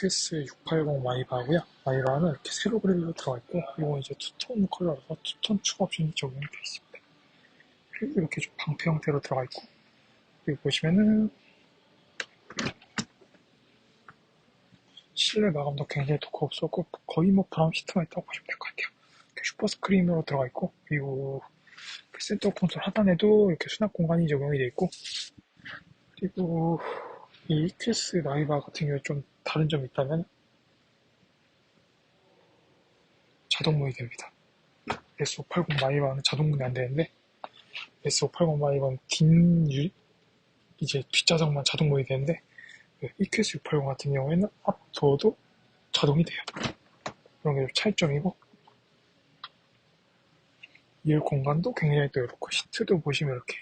EQS 680 마이바고요. 마이바는 이렇게 세로 그릴로 들어가 있고, 이건 이제 투톤 컬러라서 투톤 추가 옵션이 적용이 되어 있습니다. 그리고 이렇게 좀 방패 형태로 들어가 있고, 그리고 보시면은 실내 마감도 굉장히 도커 없었고 거의 뭐 브라운 시트가 있다고 보시면 될 것 같아요. 이렇게 슈퍼 스크린으로 들어가 있고 그리고 그 센터 콘솔 하단에도 이렇게 수납 공간이 적용이 되어 있고 그리고 이 EQS 나이바 같은 경우에 좀 다른 점이 있다면 자동문이 됩니다. S580 마이바는 자동문이 안 되는데 S580 마이바는 뒷 유- 이제 뒷좌석만 자동문이 되는데 그 EQS 680 같은 경우에는 앞 도어도 자동이 돼요. 그런 게 좀 차이점이고 2열 공간도 굉장히 또 이렇고 시트도 보시면 이렇게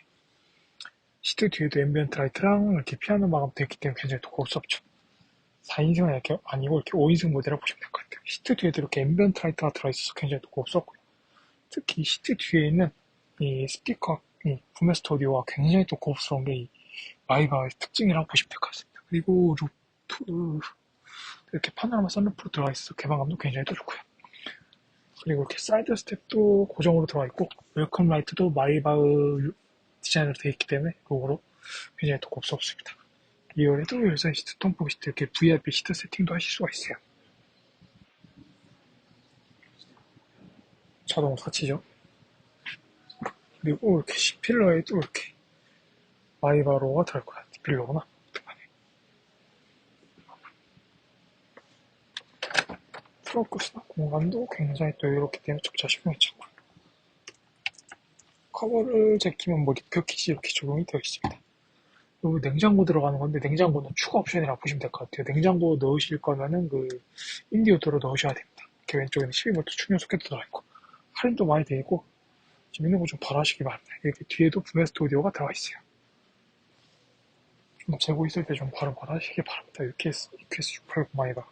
시트 뒤에도 앰비언트 라이트랑 이렇게 피아노 마감도 있기 때문에 굉장히 또 고급스럽죠. 4인승은 이렇게 아니고 이렇게 5인승 모델을 보시면 될 것 같아요. 시트 뒤에도 이렇게 앰비언트 라이트가 들어있어서 굉장히 또 고급스럽고요. 특히 시트 뒤에 있는 이 스피커, 이 구메스터 오디오가 굉장히 또 고급스러운 게 이 마이바의 특징이라고 보시면 될 것 같습니다. 그리고 루프, 이렇게 파노라마 썬루프로 들어가 있어서 개방감도 굉장히 또 좋고요. 그리고 이렇게 사이드 스텝도 고정으로 들어가 있고 웰컴 라이트도 마이바의 디자인으로 되어 있기 때문에 로고로 굉장히 또 곱스럽습니다. 2열에도 열선 시트, 통풍 시트 이렇게 VIP 시트 세팅도 하실 수가 있어요. 자동 사치죠. 그리고 이렇게 C필러에도 이렇게 마이바로가 들어갈 거야. D필러구나. 트렁크 수납 공간도 굉장히 또 이렇기 때문에 적자식이 괜찮고 커버를 제끼면 뭐 리표 키지 이렇게 적용이 되어 있습니다. 그리고 냉장고 들어가는 건데 냉장고는 추가 옵션이라고 보시면 될 것 같아요. 냉장고 넣으실 거면은 그 인디오도로 넣으셔야 됩니다. 이렇게 왼쪽에는 12V 충전 소켓도 들어가 있고 할인도 많이 되어 있고 지금 있는 거좀 바라시기 바랍니다. 이렇게 뒤에도 부메스트 오디오가 들어가 있어요. 좀 재고 있을 때좀 바로 바라시기 바랍니다. EQS, EQS 680 마이가